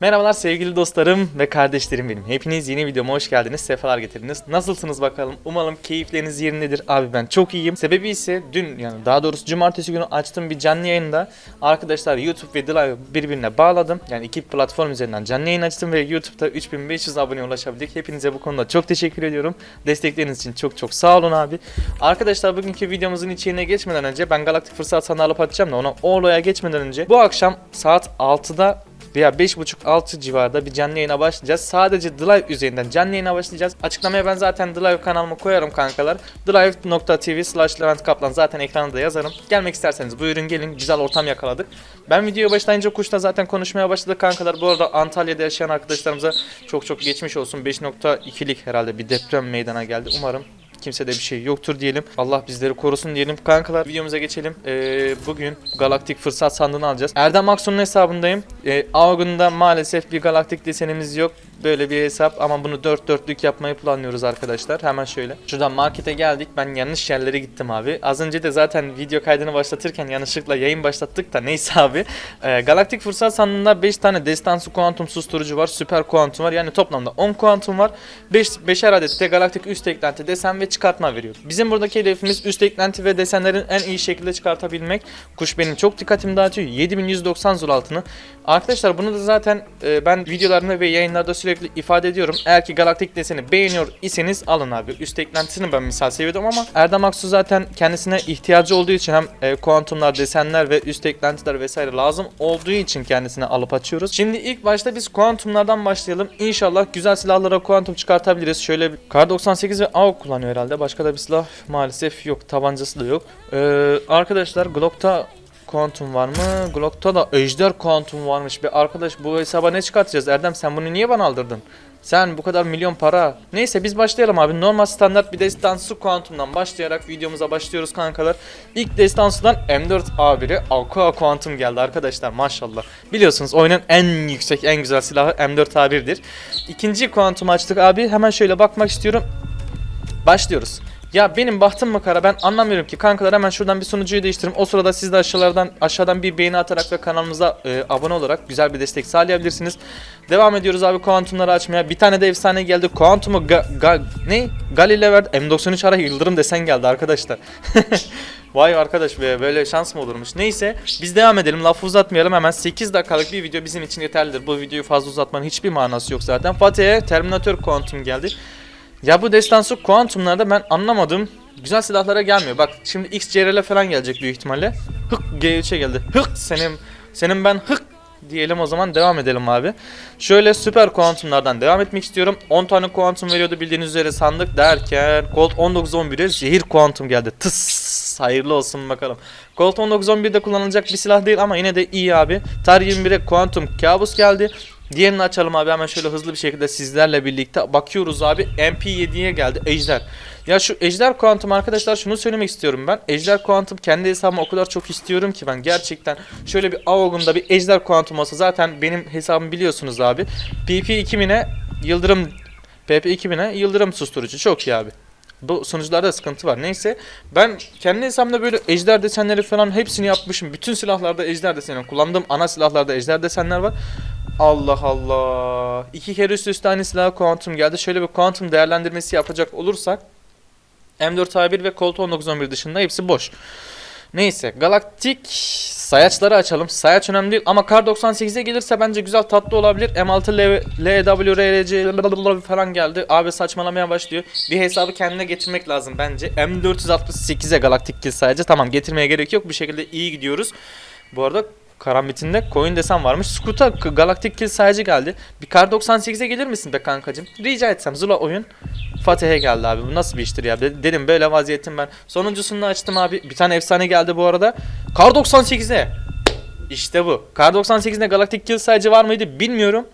Merhabalar sevgili dostlarım ve kardeşlerim benim. Hepiniz yeni videoma hoş geldiniz, sefalar getirdiniz. Nasılsınız bakalım? Umarım keyifleriniz yerindedir. Abi ben çok iyiyim. Sebebi ise dün yani daha doğrusu cumartesi günü açtığım bir canlı yayında arkadaşlar YouTube ve Drive birbirine bağladım. Yani iki platform üzerinden canlı yayın açtım ve YouTube'da 3500 aboneye ulaşabildik. Hepinize bu konuda çok teşekkür ediyorum. Destekleriniz için çok çok sağ olun abi. Arkadaşlar bugünkü videomuzun içeriğine geçmeden önce ben Galaktik Fırsat sana alıp atacağım da ona o olaya geçmeden önce bu akşam saat 6'da veya 5.30-6 civarında bir canlı yayına başlayacağız. Sadece Drive üzerinden canlı yayına başlayacağız. Açıklamaya ben zaten Drive kanalımı koyarım kankalar. Drive.tv slash Levent Kaplan zaten ekranda da yazarım. Gelmek isterseniz buyurun gelin. Güzel ortam yakaladık. Ben videoya başlayınca kuşta zaten konuşmaya başladık kankalar. Bu arada Antalya'da yaşayan arkadaşlarımıza çok çok geçmiş olsun. 5.2'lik herhalde bir deprem meydana geldi. Umarım kimsede bir şey yoktur diyelim. Allah bizleri korusun diyelim. Kankalar videomuza geçelim. Ee, bugün galaktik fırsat sandığını alacağız. Erdem Aksu'nun hesabındayım. Ee, Avgun'da maalesef bir galaktik desenimiz yok. Böyle bir hesap ama bunu dört dörtlük yapmayı planlıyoruz arkadaşlar. Hemen şöyle. Şuradan markete geldik. Ben yanlış yerlere gittim abi. Az önce de zaten video kaydını başlatırken yanlışlıkla yayın başlattık da neyse abi. Ee, galaktik fırsat sandığında 5 tane destansı kuantum susturucu var. Süper kuantum var. Yani toplamda 10 kuantum var. 5 5'er adet de galaktik üst eklenti desen ve çıkartma veriyor. Bizim buradaki hedefimiz üst eklenti ve desenlerin en iyi şekilde çıkartabilmek. Kuş benim çok dikkatimi dağıtıyor. 7190 zul altını. Arkadaşlar bunu da zaten e, ben videolarımda ve yayınlarda sürekli ifade ediyorum. Eğer ki galaktik deseni beğeniyor iseniz alın abi. Üst eklentisini ben misal seviyordum ama Erdem Aksu zaten kendisine ihtiyacı olduğu için hem e, kuantumlar, desenler ve üst eklentiler vesaire lazım olduğu için kendisine alıp açıyoruz. Şimdi ilk başta biz kuantumlardan başlayalım. İnşallah güzel silahlara kuantum çıkartabiliriz. Şöyle Kar 98 ve AUK kullanıyor herhalde. Başka da bir silah maalesef yok. Tabancası da yok. Ee, arkadaşlar Glock'ta kuantum var mı? Glock'ta da ejder kuantum varmış. Be arkadaş bu hesaba ne çıkartacağız? Erdem sen bunu niye bana aldırdın? Sen bu kadar milyon para. Neyse biz başlayalım abi. Normal standart bir destansı kuantumdan başlayarak videomuza başlıyoruz kankalar. İlk destansıdan M4A1'e Aqua Quantum geldi arkadaşlar maşallah. Biliyorsunuz oyunun en yüksek en güzel silahı M4A1'dir. İkinci kuantum açtık abi. Hemen şöyle bakmak istiyorum. Başlıyoruz. Ya benim bahtım mı kara ben anlamıyorum ki kankalar hemen şuradan bir sunucuyu değiştireyim. O sırada siz de aşağılardan aşağıdan bir beğeni atarak ve kanalımıza e, abone olarak güzel bir destek sağlayabilirsiniz. Devam ediyoruz abi kuantumları açmaya. Bir tane de efsane geldi. Kuantumu ga, ga, ne? Galile verdi. M93 ara yıldırım desen geldi arkadaşlar. Vay arkadaş be böyle şans mı olurmuş. Neyse biz devam edelim lafı uzatmayalım hemen 8 dakikalık bir video bizim için yeterlidir. Bu videoyu fazla uzatmanın hiçbir manası yok zaten. Fatih'e Terminator Kuantum geldi. Ya bu destansı kuantumlarda ben anlamadım. Güzel silahlara gelmiyor. Bak şimdi XCRL falan gelecek büyük ihtimalle. Hık G3'e geldi. Hık senin senin ben hık diyelim o zaman devam edelim abi. Şöyle süper kuantumlardan devam etmek istiyorum. 10 tane kuantum veriyordu bildiğiniz üzere sandık derken Colt 1911'e zehir kuantum geldi. Tıs hayırlı olsun bakalım. Colt 1911'de kullanılacak bir silah değil ama yine de iyi abi. Tar 21'e kuantum kabus geldi. Diğerini açalım abi hemen şöyle hızlı bir şekilde sizlerle birlikte bakıyoruz abi. MP7'ye geldi Ejder. Ya şu Ejder Kuantum arkadaşlar şunu söylemek istiyorum ben. Ejder Kuantum kendi hesabıma o kadar çok istiyorum ki ben gerçekten şöyle bir AOG'umda bir Ejder Kuantum olsa zaten benim hesabımı biliyorsunuz abi. PP2000'e Yıldırım PP2000'e Yıldırım susturucu çok iyi abi. Bu sonuçlarda sıkıntı var. Neyse ben kendi hesabımda böyle ejder desenleri falan hepsini yapmışım. Bütün silahlarda ejder deseni kullandığım ana silahlarda ejder desenler var. Allah Allah. İki kere üst üste aynı silah kuantum geldi. Şöyle bir kuantum değerlendirmesi yapacak olursak M4A1 ve Colt 1911 dışında hepsi boş. Neyse galaktik sayaçları açalım. Sayaç önemli değil ama Kar 98'e gelirse bence güzel tatlı olabilir. M6 L, LWRC falan geldi. Abi saçmalamaya başlıyor. Bir hesabı kendine getirmek lazım bence. M468'e galaktik kill sayacı. Tamam getirmeye gerek yok. Bir şekilde iyi gidiyoruz. Bu arada Karambit'inde coin desen varmış. Scoot'a galaktik kill sayacı geldi. Bir Kar 98'e gelir misin be kankacım? Rica etsem Zula oyun. Fatih'e geldi abi. Bu nasıl bir iştir ya? De- Dedim böyle vaziyetim ben. Sonuncusunu açtım abi. Bir tane efsane geldi bu arada. Kar 98'e. İşte bu. Kar 98'de galaktik kill sayacı var mıydı bilmiyorum.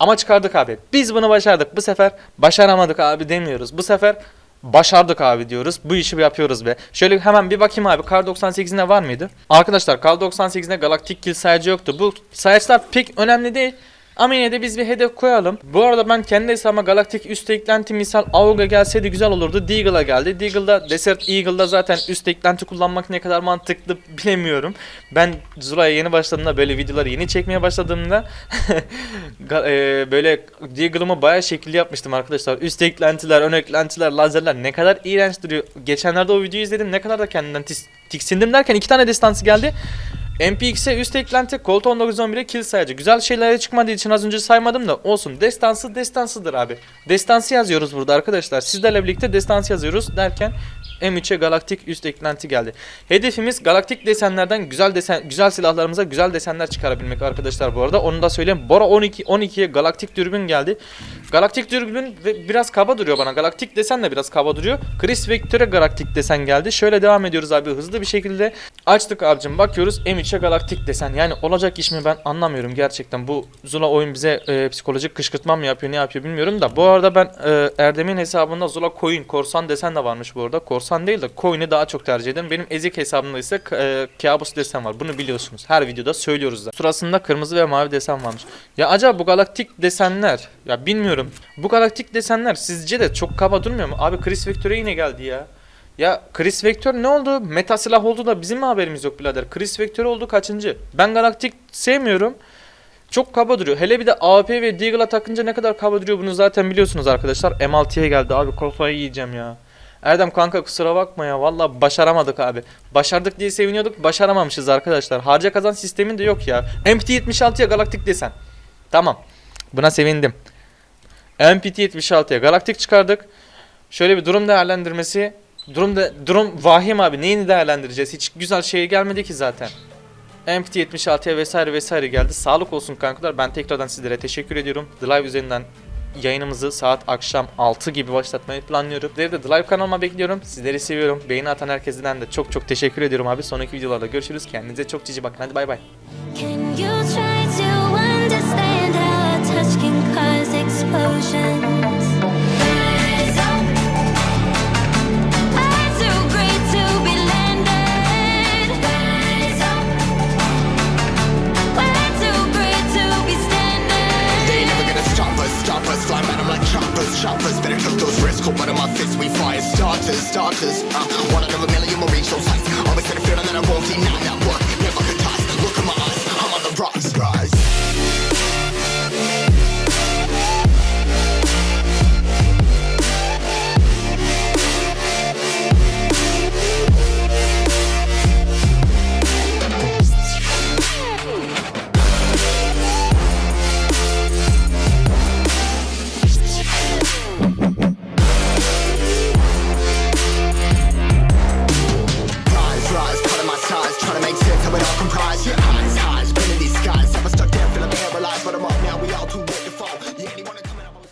Ama çıkardık abi. Biz bunu başardık. Bu sefer başaramadık abi demiyoruz. Bu sefer başardık abi diyoruz. Bu işi yapıyoruz be. Şöyle hemen bir bakayım abi. Kar 98'inde var mıydı? Arkadaşlar Kar 98'inde galaktik kill sayacı yoktu. Bu sayaçlar pek önemli değil. Ama yine de biz bir hedef koyalım. Bu arada ben kendi hesabıma galaktik üst eklenti misal Auga gelseydi güzel olurdu. Deagle'a geldi. Deagle'da Desert Eagle'da zaten üst eklenti kullanmak ne kadar mantıklı bilemiyorum. Ben Zula'ya yeni başladığımda böyle videoları yeni çekmeye başladığımda e, böyle Deagle'ımı bayağı şekilli yapmıştım arkadaşlar. Üst eklentiler, ön eklentiler, lazerler ne kadar iğrenç duruyor. Geçenlerde o videoyu izledim ne kadar da kendimden tis- tiksindim derken iki tane destansı geldi. MPX'e üst eklenti, Colt 1911'e kill sayacı. Güzel şeylere çıkmadığı için az önce saymadım da olsun. Destansı destansıdır abi. Destansı yazıyoruz burada arkadaşlar. Sizlerle birlikte destansı yazıyoruz derken M3'e galaktik üst eklenti geldi. Hedefimiz galaktik desenlerden güzel desen güzel silahlarımıza güzel desenler çıkarabilmek arkadaşlar bu arada. Onu da söyleyeyim. Bora 12 12'ye galaktik dürbün geldi. Galaktik dürbün biraz kaba duruyor bana. Galaktik desen de biraz kaba duruyor. Chris Vector'e galaktik desen geldi. Şöyle devam ediyoruz abi hızlı bir şekilde. Açtık abicim bakıyoruz M3'e galaktik desen. Yani olacak iş mi ben anlamıyorum gerçekten. Bu Zula oyun bize e, psikolojik kışkırtma mı yapıyor ne yapıyor bilmiyorum da. Bu arada ben e, Erdem'in hesabında Zula Coin korsan desen de varmış bu arada. Korsan değil de Coin'i daha çok tercih ederim. Benim ezik hesabımda ise e, kabus desen var. Bunu biliyorsunuz. Her videoda söylüyoruz da. Sırasında kırmızı ve mavi desen varmış. Ya acaba bu galaktik desenler ya bilmiyorum. Bu galaktik desenler sizce de çok kaba durmuyor mu? Abi Chris Vector'e yine geldi ya. Ya Chris Vector ne oldu? Meta silah oldu da bizim mi haberimiz yok birader? Chris Vector oldu kaçıncı? Ben galaktik sevmiyorum. Çok kaba duruyor. Hele bir de AP ve Deagle'a takınca ne kadar kaba duruyor bunu zaten biliyorsunuz arkadaşlar. M6'ya geldi abi kafayı yiyeceğim ya. Erdem kanka kusura bakma ya valla başaramadık abi. Başardık diye seviniyorduk başaramamışız arkadaşlar. Harca kazan sistemin de yok ya. MT76'ya galaktik desen. Tamam. Buna sevindim. MPT-76'ya galaktik çıkardık. Şöyle bir durum değerlendirmesi. Durum da durum vahim abi. Neyini değerlendireceğiz? Hiç güzel şey gelmedi ki zaten. MPT-76'ya vesaire vesaire geldi. Sağlık olsun kankalar. Ben tekrardan sizlere teşekkür ediyorum. The Live üzerinden yayınımızı saat akşam 6 gibi başlatmayı planlıyorum. Sizleri de The Live kanalıma bekliyorum. Sizleri seviyorum. Beğeni atan herkesten de çok çok teşekkür ediyorum abi. Sonraki videolarda görüşürüz. Kendinize çok cici bakın. Hadi bay bay. choppers, choppers. Better cook those Frisco, butter my fist. We fire starters, starters. Uh, one out of a million will reach those. Always had a feeling that I won't deny not work. Never could toss. Look in my eyes, I'm on the rocks.